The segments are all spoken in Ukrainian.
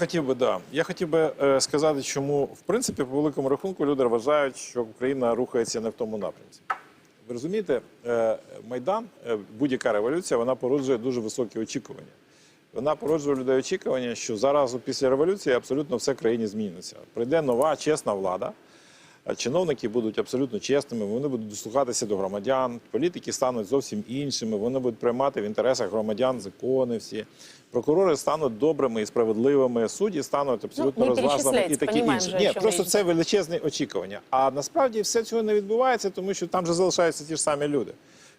хотів би, да. Я хотів би е, сказати, чому в принципі по великому рахунку люди вважають, що Україна рухається не в тому напрямці. Ви розумієте, е, Майдан, е, будь-яка революція, вона породжує дуже високі очікування. Вона породжує людей очікування, що зараз після революції абсолютно все в країні зміниться. Прийде нова чесна влада. Чиновники будуть абсолютно чесними, вони будуть дослухатися до громадян, політики стануть зовсім іншими, вони будуть приймати в інтересах громадян закони всі. Прокурори стануть добрими і справедливими, судді стануть абсолютно не розважними і таке інше. Ні, просто це величезне очікування. А насправді все цього не відбувається, тому що там же залишаються ті ж самі люди.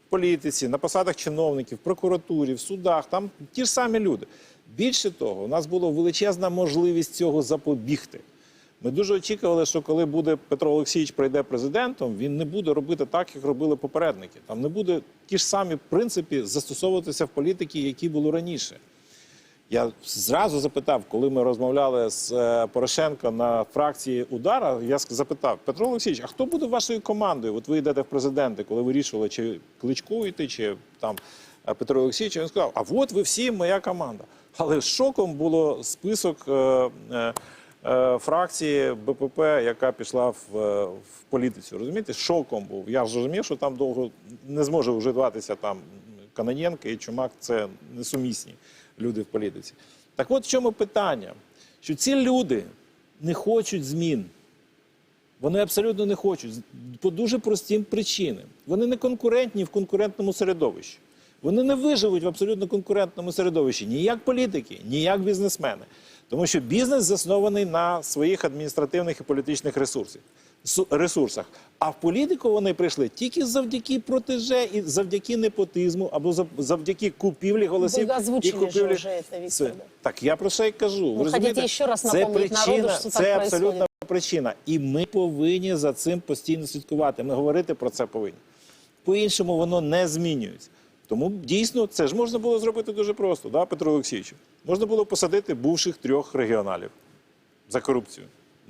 В політиці, на посадах чиновників, в прокуратурі, в судах, там ті ж самі люди. Більше того, у нас була величезна можливість цього запобігти. Ми дуже очікували, що коли буде Петро Олексійович прийде президентом, він не буде робити так, як робили попередники. Там не буде ті ж самі принципи застосовуватися в політики, які було раніше. Я зразу запитав, коли ми розмовляли з е, Порошенко на фракції удара. Я запитав Петро Олексійович, а хто буде вашою командою? От ви йдете в президенти, коли вирішували, чи Кличку йти, чи там е, Петро Олексійович. Він сказав: А от ви всі моя команда. Але шоком було список е, е, фракції БПП, яка пішла в, е, в політиці. Розумієте, шоком був. Я ж розумів, що там довго не зможе вживатися там Канонєнко і Чумак. Це несумісні люди в політиці. Так от в чому питання? Що ці люди не хочуть змін. Вони абсолютно не хочуть. По дуже простим причинам. Вони не конкурентні в конкурентному середовищі. Вони не виживуть в абсолютно конкурентному середовищі ні як політики, ні як бізнесмени. Тому що бізнес заснований на своїх адміністративних і політичних ресурсах. ресурсах. А в політику вони прийшли тільки завдяки протеже і завдяки непотизму, або завдяки купівлі голосів. Озвучили і купівлі... же це, Віктор, Так я про це і кажу. Ну, розумієте? ще раз це напомнити народу, причина, що так це абсолютна происходит? причина. І ми повинні за цим постійно слідкувати. Ми говорити про це повинні. По-іншому воно не змінюється. Тому дійсно це ж можна було зробити дуже просто, да, Петро Олексійовичу? Можна було посадити бувших трьох регіоналів за корупцію.